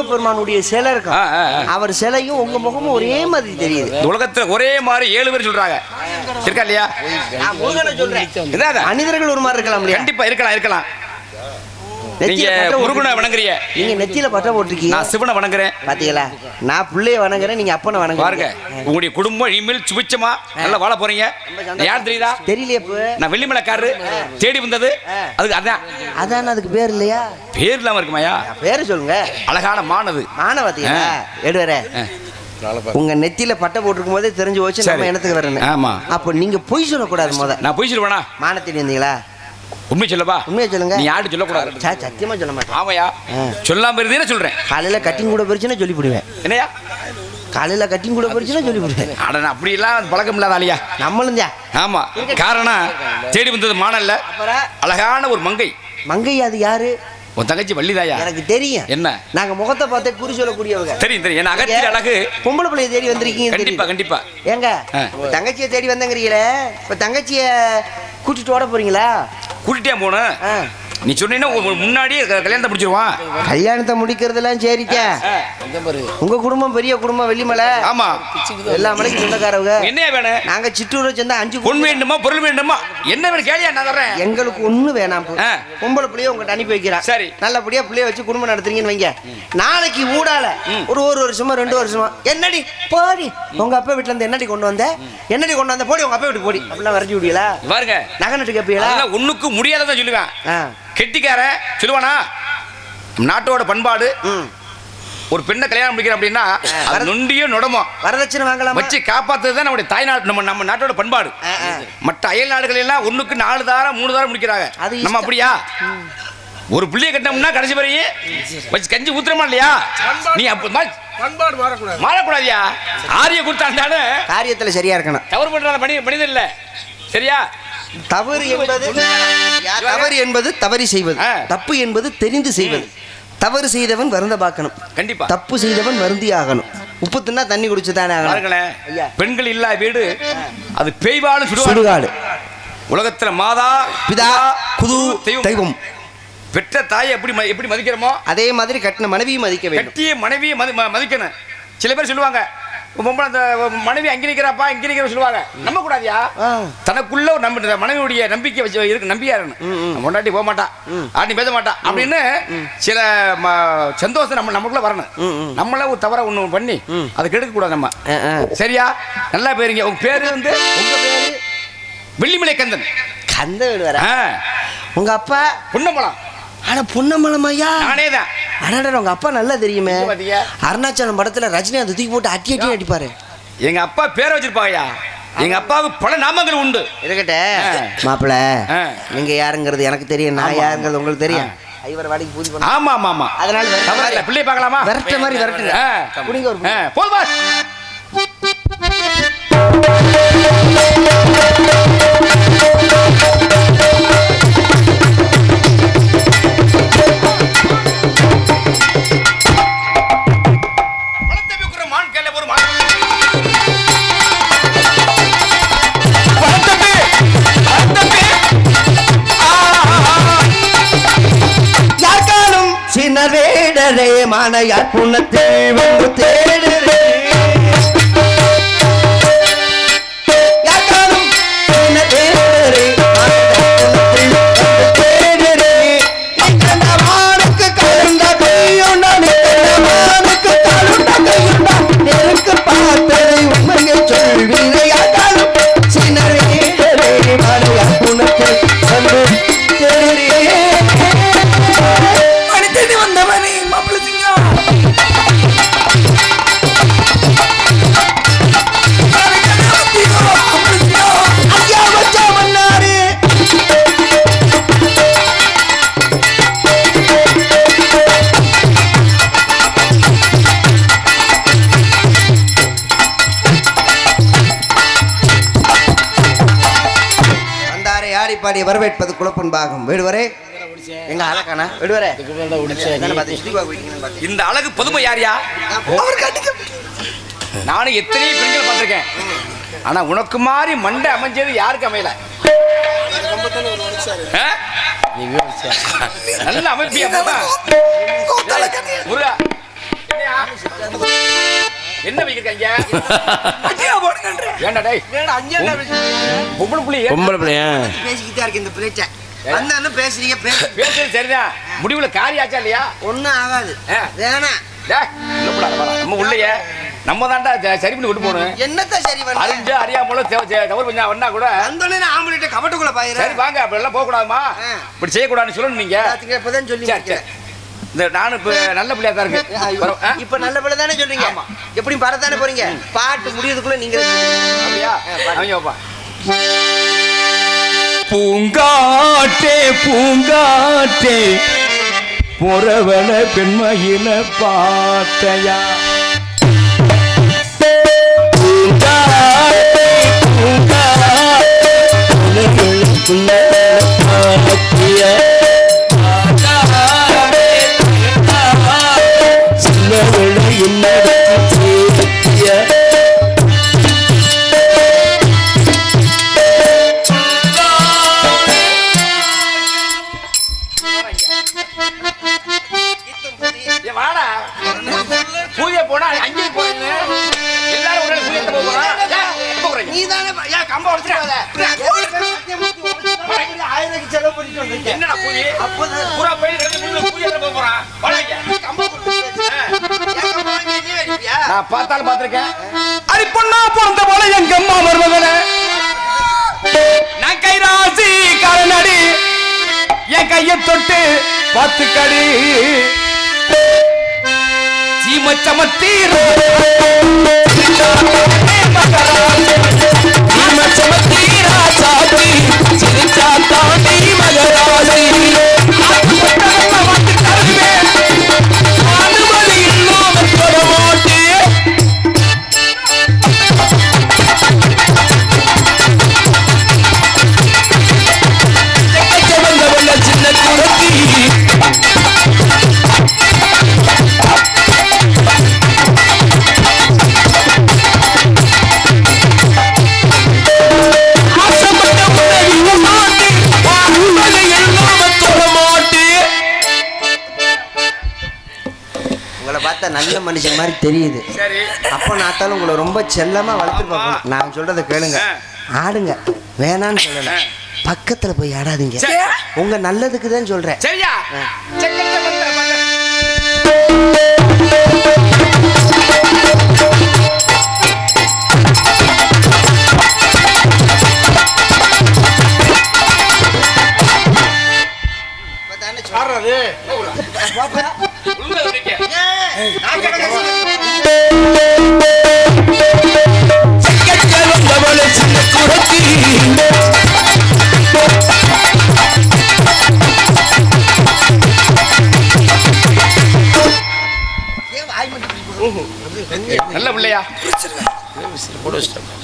முருகப்பெருமானுடைய சிலை இருக்கும். அவர் சிலையும் உங்க முகமும் ஒரே மாதிரி தெரியுது. உலகத்துல ஒரே மாதிரி ஏழு பேர் சொல்றாங்க. இருக்கா இல்லையா. மனிதர்கள் ஒரு மாதிரி இருக்கலாம் கண்டிப்பா இருக்கலாம் இருக்கலாம். நீங்க முருகனை. வணங்குறீங்க. நீங்க நெத்தியில பட்டை போட்டிருக்கீங்க. நான் சிவனை வணங்குறேன். பாத்தீங்களா? நான் பிள்ளைய வணங்குறேன் நீங்க அப்பனை பாருங்க வணங்குறீங்க உங்களுடைய குடும்பம் இனிமேல் சுபிச்சமா நல்லா வாழ போறீங்க. யார் தெரியுதா? தெரியலையே நான் வெள்ளிமலைக்காரரு தேடி வந்தது. அதுக்கு அதான். அதான் அதுக்கு பேர் இல்லையா? பேர் இல்லாம இருக்குமாயா பேரு சொல்லுங்க. அழகான மானது. மான பாத்தீங்களா? எடுவர உங்க நெத்தியில பட்டை போட்டிருக்கும் போதே தெரிஞ்சு போச்சு நம்ம சரி. இனத்துக்கு வரணும் ஆமா. அப்போ நீங்க பொய் சொல்லக்கூடாது முத. நான் போய் சொல்லுவேனா? மானத்தில் இருந்தீங்களா உண்மை சொல்லவா? உண்மையை சொல்லுங்க. நீ யார்கிட்ட சொல்லக்கூடாது? சா சத்தியமா சொல்ல மாட்டேன். ஆமையா. சொல்லாம இருந்தே சொல்றேன்? காலையில கட்டிங் கூட போயிருச்சுன்னா சொல்லி போடுவேன் என்னையா? காலையில கட்டிங் கூட போயிருச்சுன்னா சொல்லி போடுவேன் அட அப்படி எல்லாம் பழக்கம் இல்லாத ஆளியா? நம்மளும் தான். ஆமா. காரணம் தேடி வந்தது மானல்ல. அழகான ஒரு மங்கை. மங்கை அது யாரு? உன் தங்கச்சி வள்ளிதாயா? எனக்கு தெரியும். என்ன? நாங்க முகத்தை பார்த்தே குறி சொல்லக்கூடியவங்க. தெரியும் தெரியும். என்ன அகத்திய அழகு. பொம்பளை பிள்ளைய தேடி வந்திருக்கீங்க கண்டிப்பா. கண்டிப்பா. ஏங்க தங்கச்சியை தேடி வந்தங்கிறீங்களே? இப்ப தங்கச்சிய கூட்டிட்டு ஓட போறீங்களா? கூட்டிட்டே போன ஆ. நீ சொன்னீங்கன்னா முன்னாடியே கல்யாணத்தை முடிச்சிருவான். கல்யாணத்தை முடிக்கிறதெல்லாம் சரிக்க உங்க குடும்பம் பெரிய குடும்பம் வெள்ளிமலை. ஆமா. எல்லா மலைக்கும் சொந்தக்காரவங்க. என்னையா வேணும்? நாங்க சிற்றூரை சேர்ந்தா அஞ்சு பொன் வேண்டுமா பொருள் வேண்டுமா? என்ன கேளியா நான் தர்றேன். எங்களுக்கு ஒண்ணு வேணாம். பொம்பளை பிள்ளைய உங்கள்கிட்ட அனுப்பி வைக்கிறேன் சரி. நல்லபடியா பிள்ளைய வச்சு குடும்பம் நடத்துறீங்கன்னு வைங்க. நாளைக்கு ஊடால ஒரு ஒரு வருஷமா ரெண்டு வருஷமா. என்னடி? போடி. உங்க அப்பா வீட்டுல இருந்து என்னடி கொண்டு வந்த? என்னடி கொண்டு வந்த? போடி உங்க அப்பா வீட்டுக்கு போடி. அப்படிலாம் வரைஞ்சி விடுவீங்களா பாருங்க நகை நட்டு கேப்பீங்களா அதெல்லாம் ஒண்ணுக்கு முடியாததான் சொல்லுவேன். கெட்டிக்காரன் சொல்லுவானா? நாட்டோட பண்பாடு. ஒரு பெண்ணை கல்யாணம் முடிக்கிற அப்படின்னா அது நொண்டியோ நொடமோ வரதட்சணை வாங்கலாமா? வச்சு காப்பாத்துறது தான் நம்முடைய தாய்நாடு நம்ம நம்ம நாட்டோட பண்பாடு. மற்ற அயல் நாடுகள் எல்லாம் ஒண்ணுக்கு நாலு தாரம் மூணு தாரம் முடிக்கிறாங்க. அது நம்ம. அப்படியா? ஒரு புள்ளைய கட்டினோம்னா கடைசி வரையும் வச்சு கஞ்சி ஊத்துறமா இல்லையா? நீ அப்ப மா- பண்பாடு மாறக்கூடாது. மாறக்கூடாதியா? ஆரிய கொடுத்தாண்டானு காரியத்துல சரியா இருக்கணும். தவறு பண்றாங்க மனித மனிதன் இல்ல. சரியா? தவறு என்பது தவறு என்பது தவறி செய்வது. ஆ. தப்பு என்பது தெரிந்து செய்வது. தவறு செய்தவன் வருந்த பார்க்கணும். கண்டிப்பா. தப்பு செய்தவன் வருந்தி ஆகணும். உப்பு தின்னா தண்ணி குடிச்சு தானே ஆகணும். பெண்கள் இல்லா வீடு அது சுடுவாடு சுடுகாடு. உலகத்துல மாதா பிதா குது தெய்வம். பெற்ற தாயை எப்படி எப்படி மதிக்கிறோமோ? அதே மாதிரி கட்டின மனைவியும் மதிக்க வேண்டும். கட்டிய மனைவியை மதிக்கணும். சில பேர் சொல்லுவாங்க பொம்பளை அந்த மனைவி அங்கே நிற்கிறாப்பா இங்கே நிற்கிற சொல்லுவாங்க. நம்ப கூடாதியா. தனக்குள்ள ஒரு நம்ப மனைவியுடைய நம்பிக்கை வச்சு இருக்கு நம்பியா இருக்கணும் முன்னாடி போக மாட்டா. ஆட்டி பேச மாட்டா. அப்படின்னு சில சந்தோஷம் நம்ம நமக்குள்ள வரணும். நம்மள ஒரு தவற ஒண்ணு பண்ணி அதை கெடுக்க கூடாது நம்ம. சரியா? நல்லா பேருங்க. உங்க பேரு வந்து உங்க பேரு வெள்ளிமலை கந்தன் கந்த ஆ, உங்க அப்பா? புன்னம்பலம். ஆனா புன்னமலம் ஐயா. நானே தான் அடடா உங்க அப்பா நல்லா தெரியுமே? அருணாச்சலம் படத்துல ரஜினி அந்த தூக்கி போட்டு அட்டி அட்டி அடிப்பாரு எங்க அப்பா பேரை வச்சிருப்பாங்கய்யா எங்க அப்பாவுக்கு பல நாமங்கள் உண்டு இருக்கட்டே. மாப்பிள. நீங்க யாருங்கிறது எனக்கு தெரியும் நான் யாருங்கிறது உங்களுக்கு தெரியும். ஐவர் வாடிக்கு பூஜை பண்ண ஆமா ஆமா ஆமா அதனால விரட்ட தவறு இல்ல. மாதிரி- பிள்ளை பார்க்கலாமா விரட்ட மாதிரி விரட்டுங்க. குடிங்க ஒரு போதும் பாஸ். வேடரே மானையார் வந்து பாடி வரவேற்பது குழப்பன் பாகம் வேடுவரே எங்க அழகானா வேடுவரே. இந்த அழகு பொதுமை யாரியா நானும் எத்தனையோ பெண்கள் பார்த்திருக்கேன். ஆனா உனக்கு மாதிரி மண்டை அமைஞ்சது யாருக்கு அமையல? நல்ல அமைப்பியா? முருகா. என்ன வைக்கிறீங்க ஏன்டா டேய்? பொம்பளை புள்ளிய. பொம்பளை பிள்ளையா? பேசிக்கிட்டே இருக்கு இந்த பிள்ளைச்ச வந்தான்னு பேசுறீங்க பேசு. பேசுறது சரிதான். முடிவுல காரியாச்சா இல்லையா? ஒன்றும் ஆகாது. வாடா. நம்ம உள்ளையே. நம்ம சரி பண்ணி கொண்டு போகணும். என்னத்த சரி பண்ண? அறிஞ்சு அறியாமல தவறு பண்ணா வந்தா கூட. வந்தோடனே ஆம்பளைட்ட கபட்டுக்குள்ள சரி பாயிரம் வாங்க அப்படி எல்லாம் போக கூடாதுமா. இப்படி செய்யக்கூடாதுன்னு சொல்லணும் நீங்க. இப்பதான் சொல்லி. இந்த நானும் இப்ப நல்ல பிள்ளையா தான் இருக்கு? இப்ப நல்ல பிள்ளை தானே சொல்றீங்க? ஆமா. எப்படி பரத்தானே போறீங்க? பாட்டு முடியறதுக்குள்ள நீங்க அப்படியா? அவங்க வைப்பா. பூங்காட்டே பூங்காட்டே புறவன பெண்மயில பார்த்தையா? பூங்காட்டே, பூங்காட்டே, வாடா. பூஜை போனா அங்கேயும் போறீங்க எல்லாரும் ஒரு பூஜை போக போறா எப்ப போறீங்க? நீ தானே ஏன் கம்ப உடைச்சிடாத ஆயிரம் செலவு பண்ணிட்டு வந்திருக்கேன். என்னடா பூஜை? அப்போதான். பூரா போய் ரெண்டு மூணு பூஜை போக போறான் வாடாங்க நான் பார்த்தாலும் பார்த்திருக்கேன். அடி பொண்ணா பிறந்த போல எங்க அம்மா மருமகனே நான் கைராசி காரனடி. என் கைய தொட்டு பத்து கடி சீமச்சமத்தீர். சீமச்சமத்தீரா. மனுஷன் மாதிரி தெரியுது. அப்ப நாத்தாலும் உங்களை ரொம்ப செல்லமா வளர்த்துருப்பாங்க நான் சொல்றதை கேளுங்க. ஆடுங்க. வேணான்னு சொல்லல. பக்கத்துல போய் ஆடாதீங்க. சரி. உங்க நல்லதுக்கு தான் சரியா? செக்கத்தை நல்ல பிள்ளையா?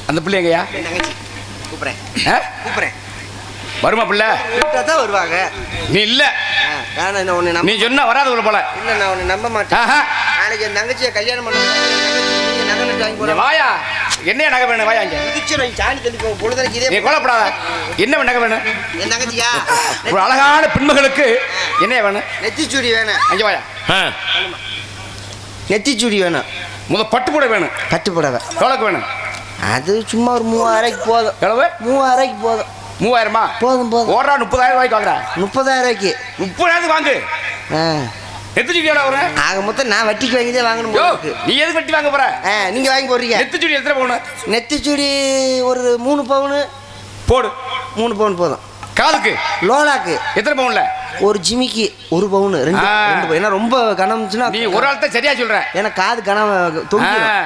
அந்த பிள்ளைங்கய்யா கூப்பிடுறேன்? கூப்பிடுறேன். வருமா பிள்ளை? தான் வருவாங்க. நீ இல்ல. நான் உன்னை நம்ப நீ சொன்னா வராது ஒரு போல. இல்ல நான் உன்னை நம்ப மாட்டேன். நாளைக்கு என் தங்கச்சியை கல்யாணம் பண்ண வாயா. என்ன நகை வேணும்? வாயா இங்க. மிதிச்சிடும் சாணி தள்ளி போ பொழுதனைக்கு நீ இதே கொல்லப்படாத என்ன நகை வேணும்? என் தங்கச்சியா? ஒரு அழகான பெண்மகளுக்கு என்ன வேணும்? நெத்திச்சூடி வேணும். அங்க வாயா. நெத்திச்சூடி வேணும்? முத பட்டு வேணும். கட்டு புடவை எவ்வளோக்கு வேணும்? அது சும்மா ஒரு மூவாயிரூபாய்க்கு போதும். எவ்வளவு? மூவாயிரூபாய்க்கு போதும். மூவாயிரமா? போதும் போதும். ஓடுறா முப்பதாயிரம் ரூபாய்க்கு வாங்குறா. முப்பதாயிரம் ரூபாய்க்கு முப்பதாயிரத்துக்கு வாங்கு. நெத்துச்சுடி எவ்வளோ வரும் ஆக மொத்தம் நான் வட்டிக்கு வாங்கி தான் வாங்கணும். நீ எதுக்கு வெட்டி வாங்க போற? ஆ நீங்க வாங்கி போடுறீங்க. நெத்துச்சுடி எத்தனை பவுனு? நெத்திச்சூடி ஒரு மூணு பவுனு. போடு. மூணு பவுன் போதும். காலுக்கு? லோலாக்கு. எத்தனை பவுன்ல? ஒரு ஜிமிக்கி ஒரு பவுனு ரெண்டு. ரெண்டு பவுன். ஏன்னா ரொம்ப கனம்ச்சுன்னா நீ ஒரு ஆள் சரியா சொல்ற. ஏன்னா காது கனம் தொங்கிடும்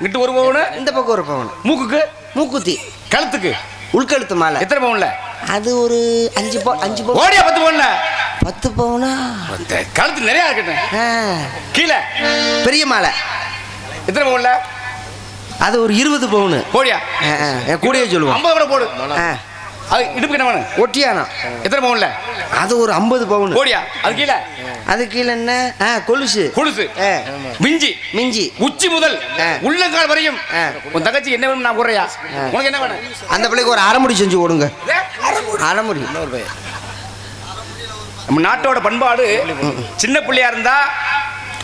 இங்கிட்டு ஒரு பவுனு. இந்த பக்கம் ஒரு பவுன். மூக்குக்கு? மூக்குத்தி. கழுத்துக்கு? உள்கழுத்து மாலை. எத்தனை பவுன்ல? அது ஒரு அஞ்சு பவு அஞ்சு பவுன். ஓடியா பத்து பவுன்ல? பத்து பவுனா? கழுத்து நிறைய இருக்கட்டும். கீழே? பெரிய மாலை. எத்தனை பவுன்ல? அது ஒரு இருபது பவுனு. போடியா? கூடயே சொல்லுவோம். ஐம்பது கூட போடு. அது இடுப்புக்கு என்ன வேணும் ஒட்டியானம் எத்தனை பவுன்ல? அது ஒரு ஐம்பது பவுனு. போடியா அது கீழே? அது கீழே என்ன? ஆ கொலுசு. கொலுசு. மிஞ்சி. மிஞ்சி. உச்சி முதல். உள்ளங்கால் வரையும். உன் தங்கச்சி என்ன வேணும் நான் கூறையா? உனக்கு என்ன வேணும் அந்த பிள்ளைக்கு ஒரு அரைமுடி செஞ்சு கொடுங்க. அரைமுடி. நம்ம நாட்டோட பண்பாடு சின்ன பிள்ளையா இருந்தா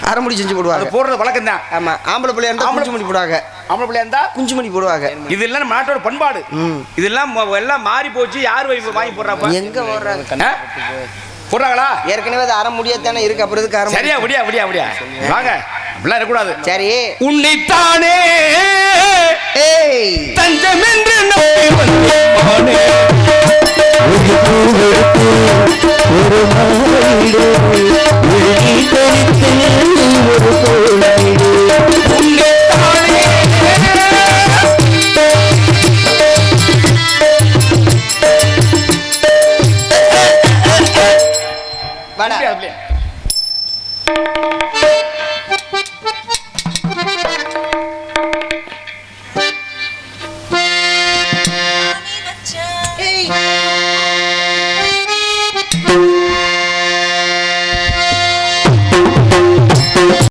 அரைமுடி செஞ்சு போடுவாங்க. போடுறது வழக்கம் தான் ஆமா. ஆம்பளை பிள்ளையா இருந்தா ஆம்பளை- மணி போடுவாங்க. ஆம்பளை பிள்ளையா இருந்தா குஞ்சு மணி போடுவாங்க. இதெல்லாம் நம்ம நாட்டோட பண்பாடு. இதெல்லாம் எல்லாம் மாறி போச்சு. யார் வாங்கி போடுறாப்ப? எங்க போடுறாங்க? போடுறாங்களா? ஏற்கனவே அது அரை முடியாதானே இருக்கு. அப்புறம் இதுக்கு அரை சரியா விடியா விடியா விடியா வாங்க. அப்படிலாம் இருக்கக்கூடாது. சரி. உன்னைத்தானே வாடா.